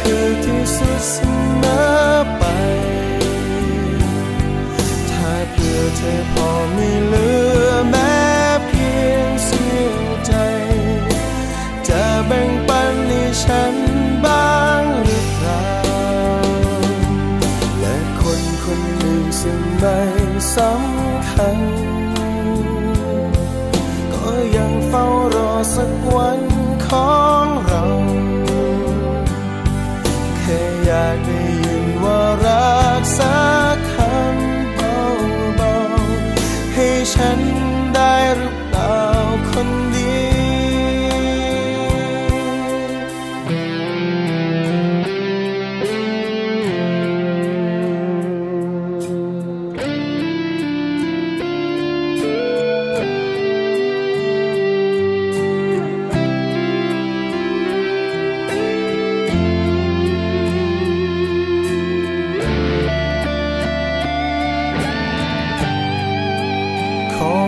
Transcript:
คือที่สุดเสมอไป ถ้าเพื่อเธอพอไม่เหลือแม้เพียงเสี้ยวใจ จะแบ่งปันให้ฉันบ้างหรือเปล่า และคนคนหนึ่งซึ่งไม่สำคัญ ก็ยังเฝ้ารอสักวันขอากได้ยินว่ารักสักคำเบาๆให้ฉันได้หรือ